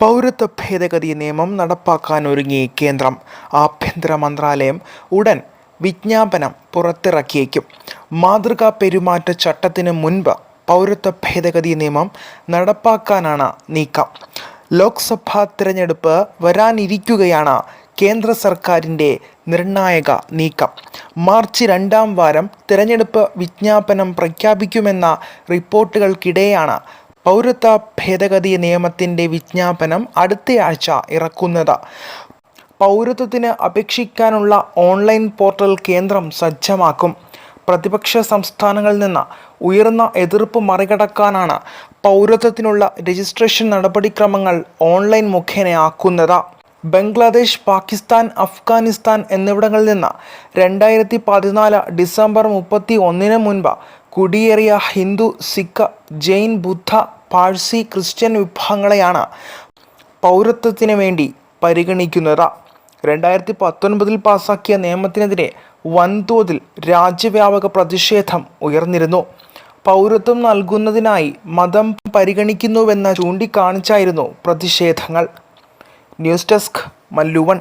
പൗരത്വ ഭേദഗതി നിയമം നടപ്പാക്കാൻ ഒരുങ്ങി കേന്ദ്രം. ആഭ്യന്തര മന്ത്രാലയം ഉടൻ വിജ്ഞാപനം പുറത്തിറക്കിയേക്കും. മാതൃകാ പെരുമാറ്റച്ചട്ടത്തിന് മുൻപ് പൗരത്വ ഭേദഗതി നിയമം നടപ്പാക്കാനാണ് നീക്കം. ലോക്സഭാ തിരഞ്ഞെടുപ്പ് വരാനിരിക്കുകയാണ് കേന്ദ്ര സർക്കാരിന്റെ നിർണായക നീക്കം. മാർച്ച് രണ്ടാം വാരം തിരഞ്ഞെടുപ്പ് വിജ്ഞാപനം പ്രഖ്യാപിക്കുമെന്ന റിപ്പോർട്ടുകൾക്കിടെയാണ് പൗരത്വ ഭേദഗതി നിയമത്തിന്റെ വിജ്ഞാപനം അടുത്തയാഴ്ച ഇറക്കുന്നത്. പൗരത്വത്തിന് അപേക്ഷിക്കാനുള്ള ഓൺലൈൻ പോർട്ടൽ കേന്ദ്രം സജ്ജമാക്കും. പ്രതിപക്ഷ സംസ്ഥാനങ്ങളിൽ നിന്ന് ഉയർന്ന എതിർപ്പ് മറികടക്കാനാണ് പൗരത്വത്തിനുള്ള രജിസ്ട്രേഷൻ നടപടിക്രമങ്ങൾ ഓൺലൈൻ മുഖേനയാക്കുന്നത് ബംഗ്ലാദേശ് പാകിസ്ഥാൻ അഫ്ഗാനിസ്ഥാൻ എന്നിവിടങ്ങളിൽ നിന്ന് രണ്ടായിരത്തി പതിനാല് ഡിസംബർ മുപ്പത്തി ഒന്നിന് മുൻപ് കുടിയേറിയ ഹിന്ദു സിഖ് ജെയിൻ ബുദ്ധ പാഴ്സി ക്രിസ്ത്യൻ വിഭാഗങ്ങളെയാണ് പൗരത്വത്തിന് വേണ്ടി പരിഗണിക്കുന്നത്. രണ്ടായിരത്തി പത്തൊൻപതിൽ പാസാക്കിയ നിയമത്തിനെതിരെ വൻതോതിൽ രാജ്യവ്യാപക പ്രതിഷേധം ഉയർന്നിരുന്നു. പൗരത്വം നൽകുന്നതിനായി മതം പരിഗണിക്കുന്നുവെന്ന് ചൂണ്ടിക്കാണിച്ചായിരുന്നു പ്രതിഷേധങ്ങൾ. News desk മല്ലുവൺ